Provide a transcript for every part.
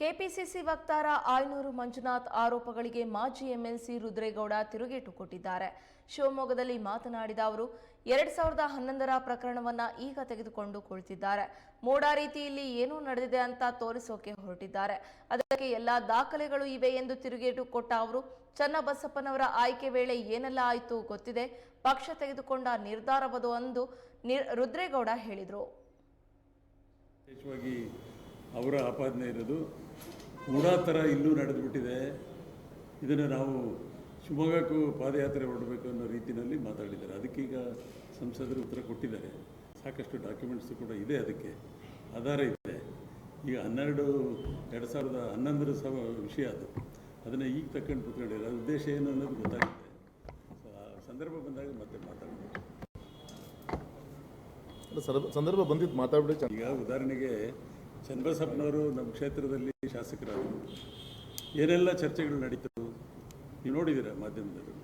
KPCC ವಕ್ತಾರ ಆಯನೂರು ಮಂಜುನಾಥ್ ಆರೋಪಗಳಿಗೆ ಮಾಜಿ ಎಂಎಲ್ಸಿ ರುದ್ರೇಗೌಡ ತಿರುಗೇಟು ಕೊಟ್ಟಿದ್ದಾರೆ. ಶಿವಮೊಗ್ಗದಲ್ಲಿ ಮಾತನಾಡಿದ ಅವರು, ಎರಡ್ ಸಾವಿರದ ಹನ್ನೊಂದರ ಪ್ರಕರಣವನ್ನ ಈಗ ತೆಗೆದುಕೊಂಡು ಕುಳಿತಿದ್ದಾರೆ. ಮೋಡ ರೀತಿಯಲ್ಲಿ ಏನೂ ನಡೆದಿದೆ ಅಂತ ತೋರಿಸೋಕೆ ಹೊರಟಿದ್ದಾರೆ. ಅದಕ್ಕೆ ಎಲ್ಲಾ ದಾಖಲೆಗಳು ಇವೆ ಎಂದು ತಿರುಗೇಟು ಕೊಟ್ಟ ಅವರು, ಚನ್ನಬಸಪ್ಪನವರ ಆಯ್ಕೆ ವೇಳೆ ಏನೆಲ್ಲ ಆಯಿತು ಗೊತ್ತಿದೆ. ಪಕ್ಷ ತೆಗೆದುಕೊಂಡ ನಿರ್ಧಾರವದು ನಿರ್- ರುದ್ರೇಗೌಡ ಹೇಳಿದರು. ಅವರ ಆಪಾದನೆ ಇರೋದು ಮೂಡಾ ಥರ ಇಲ್ಲೂ ನಡೆದುಬಿಟ್ಟಿದೆ. ಇದನ್ನು ನಾವು ಶಿವಮೊಗ್ಗಕ್ಕೂ ಪಾದಯಾತ್ರೆ ಹೊರಡಬೇಕು ಅನ್ನೋ ರೀತಿಯಲ್ಲಿ ಮಾತಾಡಿದ್ದಾರೆ. ಅದಕ್ಕೀಗ ಸಂಸದರು ಉತ್ತರ ಕೊಟ್ಟಿದ್ದಾರೆ. ಸಾಕಷ್ಟು ಡಾಕ್ಯುಮೆಂಟ್ಸು ಕೂಡ ಇದೆ ಅದಕ್ಕೆ. ಆಧಾರ ಇದೆ. ಈಗ ಹನ್ನೆರಡು ಎರಡು ಸಾವಿರದ ಹನ್ನೊಂದರ ಸಹ ವಿಷಯ ಅದು. ಅದನ್ನು ಈಗ ತಕ್ಕಂಡು ಕೂತ್ಕೊಂಡಿದ್ದಾರೆ ಅದರ ಉದ್ದೇಶ ಏನು ಅನ್ನೋದು ಗೊತ್ತಾಗುತ್ತೆ. ಸೊ ಆ ಸಂದರ್ಭ ಬಂದಾಗ ಮತ್ತೆ ಮಾತಾಡಬೇಕು ಸಂದರ್ಭ ಬಂದಿದ್ದು ಮಾತಾಡ್ಬಿಡಿ. ಈಗ ಉದಾಹರಣೆಗೆ ಚನ್ನಬಸಪ್ಪನವರು ನಮ್ಮ ಕ್ಷೇತ್ರದಲ್ಲಿ ಶಾಸಕರಾದರು. ಏನೆಲ್ಲ ಚರ್ಚೆಗಳು ನಡೀತವು ನೀವು ನೋಡಿದ್ದೀರ ಮಾಧ್ಯಮದಲ್ಲಿ.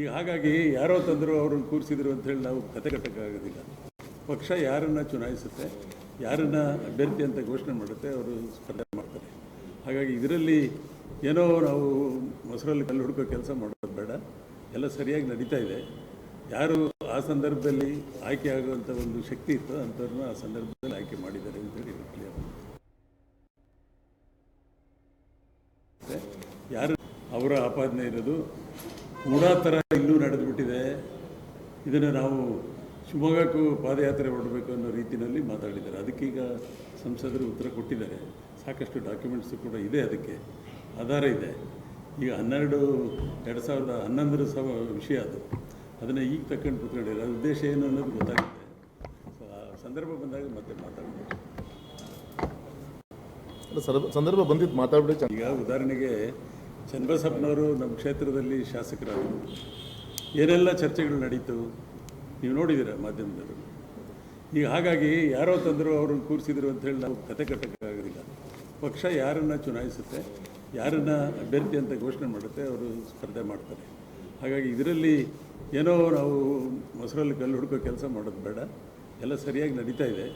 ಈಗ ಹಾಗಾಗಿ ಯಾರೋ ತಂದರು ಅವ್ರನ್ನ ಕೂರಿಸಿದ್ರು ಅಂತ ಹೇಳಿ ನಾವು ಕತೆ ಕಟ್ಟಕ್ಕಾಗೋದಿಲ್ಲ ಪಕ್ಷ ಯಾರನ್ನ ಚುನಾಯಿಸುತ್ತೆ, ಯಾರನ್ನ ಅಭ್ಯರ್ಥಿ ಅಂತ ಘೋಷಣೆ ಮಾಡುತ್ತೆ, ಅವರು ಸ್ಪರ್ಧೆ ಮಾಡ್ತಾರೆ. ಹಾಗಾಗಿ ಇದರಲ್ಲಿ ಏನೋ ನಾವು ಮೊಸರಲ್ಲಿ ಕಲ್ಲು ಹುಡುಕೋ ಕೆಲಸ ಮಾಡೋದು ಬೇಡ. ಎಲ್ಲ ಸರಿಯಾಗಿ ನಡೀತಾ ಇದೆ. ಯಾರು ಆ ಸಂದರ್ಭದಲ್ಲಿ ಆಯ್ಕೆ ಆಗುವಂಥ ಒಂದು ಶಕ್ತಿ ಇತ್ತು ಅಂಥವ್ರನ್ನ ಆ ಸಂದರ್ಭದಲ್ಲಿ ಆಯ್ಕೆ ಮಾಡಿದ್ದಾರೆ ಅಂತೇಳಿ ಯಾರು? ಅವರ ಆಪಾದನೆ ಇರೋದು. ಮೂಡಾ ಥರ ಇನ್ನೂ ನಡೆದುಬಿಟ್ಟಿದೆ. ಇದನ್ನು ನಾವು ಶಿವಮೊಗ್ಗಕ್ಕೂ ಪಾದಯಾತ್ರೆ ಹೊರಡಬೇಕು ಅನ್ನೋ ರೀತಿಯಲ್ಲಿ ಮಾತಾಡಿದ್ದಾರೆ. ಅದಕ್ಕೀಗ ಸಂಸದರು ಉತ್ತರ ಕೊಟ್ಟಿದ್ದಾರೆ. ಸಾಕಷ್ಟು ಡಾಕ್ಯುಮೆಂಟ್ಸು ಕೂಡ ಇದೆ ಅದಕ್ಕೆ. ಆಧಾರ ಇದೆ. ಈಗ ಹನ್ನೆರಡು, ಎರಡು ಸಾವಿರದ ಹನ್ನೊಂದರ ಸಾವ ವಿಷಯ ಅದು. ಅದನ್ನು ಈಗ ತಕ್ಕಂಡು ಕೂತ್ಕೊಂಡಿದ್ದಾರೆ ಉದ್ದೇಶ ಏನು ಅನ್ನೋದು ಗೊತ್ತಾಗುತ್ತೆ. ಆ ಸಂದರ್ಭ ಬಂದಾಗ ಮತ್ತೆ ಮಾತಾಡಬೇಕು ಸಂದರ್ಭ ಬಂದಿದ್ದು ಮಾತಾಡ್ಬಿಡಿ ಈಗ ಉದಾಹರಣೆಗೆ ಚನ್ನಬಸಪ್ಪನವರು ನಮ್ಮ ಕ್ಷೇತ್ರದಲ್ಲಿ ಶಾಸಕರಾದರು. ಏನೆಲ್ಲ ಚರ್ಚೆಗಳು ನಡೀತು? ನೀವು ನೋಡಿದ್ದೀರ ಮಾಧ್ಯಮದವರು ಈಗ ಹಾಗಾಗಿ ಯಾರೋ ತಂದರು ಅವ್ರನ್ನ ಕೂರಿಸಿದ್ರು ಅಂತ ಹೇಳಿ ನಾವು ಕತೆ ಕಟ್ಟಕ್ಕಾಗೋದಿಲ್ಲ. ಪಕ್ಷ ಯಾರನ್ನು ಚುನಾಯಿಸುತ್ತೆ, ಯಾರನ್ನ ಅಭ್ಯರ್ಥಿ ಅಂತ ಘೋಷಣೆ ಮಾಡುತ್ತೆ, ಅವರು ಸ್ಪರ್ಧೆ ಮಾಡ್ತಾರೆ. ಹಾಗಾಗಿ ಇದರಲ್ಲಿ ಏನೋ ನಾವು ಮೊಸರಲ್ಲಿ ಕಲ್ಲು ಹುಡುಕೋ ಕೆಲಸ ಮಾಡೋದು ಬೇಡ. ಎಲ್ಲ ಸರಿಯಾಗಿ ನಡೀತಾ ಇದೆ.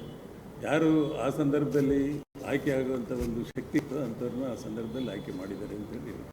ಯಾರು ಆ ಸಂದರ್ಭದಲ್ಲಿ ಆಯ್ಕೆ ಆಗುವಂಥ ಒಂದು ಶಕ್ತಿ ಇತ್ತು ಅಂಥವ್ರನ್ನ ಆ ಸಂದರ್ಭದಲ್ಲಿ ಆಯ್ಕೆ ಮಾಡಿದ್ದಾರೆ ಅಂತೇಳಿ